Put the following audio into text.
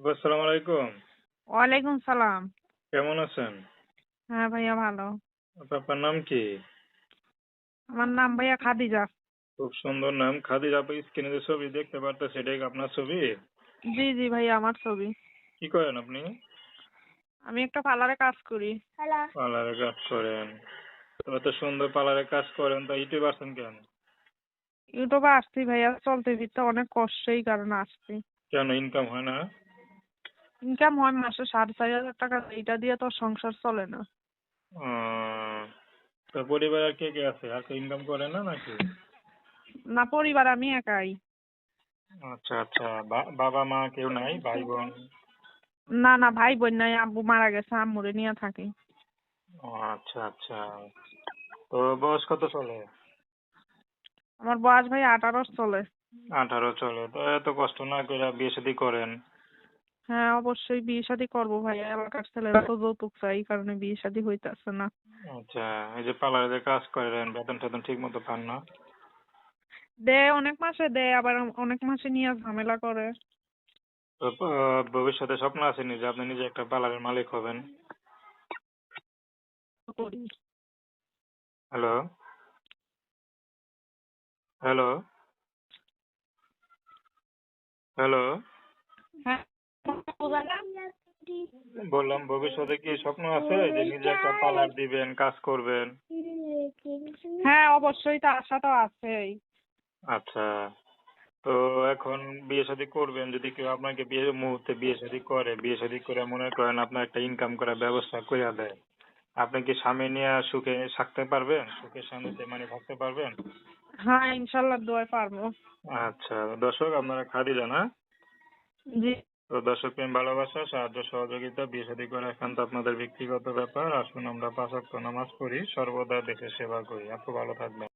আসসালামু আলাইকুম। ওয়ালাইকুম সালাম। কেমন আছেন? হ্যাঁ ভাইয়া ভালো। আপনার নাম কি? আমার নাম ভাইয়া খাদিজা। খুব সুন্দর নাম। খাদিজা আপনি স্ক্রিনে যে ছবি দেখতে পারতো সেটাই কি আপনার ছবি? জি জি ভাইয়া আমার ছবি। কি করেন আপনি? আমি একটা পার্লারে কাজ করি। পার্লারে। কাজ করেন। তো এত সুন্দর পার্লারে কাজ করেন তা ইউটিউব আসছেন কেন? ইউটিউবে আসছি ভাইয়া চলতে ফিরতে অনেক কষ্ট এই কারণে আসছি। কেন ইনকাম হয় না? ইনকাম হয় মাসে সাড়ে চার হাজার টাকা এইটা দিয়ে তো সংসার চলে না। তো পরিবার কে কে আছে? আর কেউ ইনকাম করে না নাকি? না পরিবার আমি একাই। আচ্ছা আচ্ছা বাবা মা কেউ নাই? ভাই বোন? না না ভাই বোন নাই আব্বু মারা গেছে আম্মুরে নিয়ে থাকি। আচ্ছা আচ্ছা। তো বয়স কত চলে? আমার বয়স ভাই আঠারো চলে। আঠারো চলে। তো এত কষ্ট না করে বিয়ে শাদী করেন। হ্যাঁ অবশ্যই বিয়ে শাদী করব ভাইয়া। এলাকার ছেলেরা তো যৌতুক চাই এই কারণে বিয়ে শাদী হইতাছে না। আচ্ছা এই যে পার্লারে যে কাজ করেন বেতন টেতন ঠিক মতো পান না? দেয় অনেক মাসে দেয় আবার অনেক মাসে নিয়ে ঝামেলা করে। ভবিষ্যতে স্বপ্ন আছে নি যে আপনি নিজে একটা পার্লারের মালিক হবেন। হ্যালো? হ্যালো? হ্যালো? হ্যাঁ বললাম ভবিষ্যতে কি স্বপ্ন আছে যে নিজে একটা পার্লার দিবেন কাজ করবেন? হ্যাঁ অবশ্যই তো আশা তো আছেই। আচ্ছা। তো এখন বিয়ে শাদী করবেন যদি কেউ আপনাকে বিয়ে মুহূর্তে বিয়ে শাদী করে বিয়ে শাদী করে মনে করেন আপনার একটা ইনকাম করার ব্যবস্থা করে দেয়। আপনি কি স্বামী নিয়ে সুখে থাকতে পারবেন? সুখে শান্তিতে মানে থাকতে পারবেন? হ্যাঁ ইনশাল্লাহ দোয়াই পারব। আচ্ছা দর্শক আপনারা খাদিজা না জি। তো দর্শক প্রেম, ভালোবাসা, সাহায্য, সহযোগিতা, বিয়ে করে এখন তো আপনাদের ব্যক্তিগত ব্যাপার। আসুন আমরা পাঁচ নামাজ পড়ি। সর্বদা দেশের সেবা করি। আপু, ভালো থাকবেন।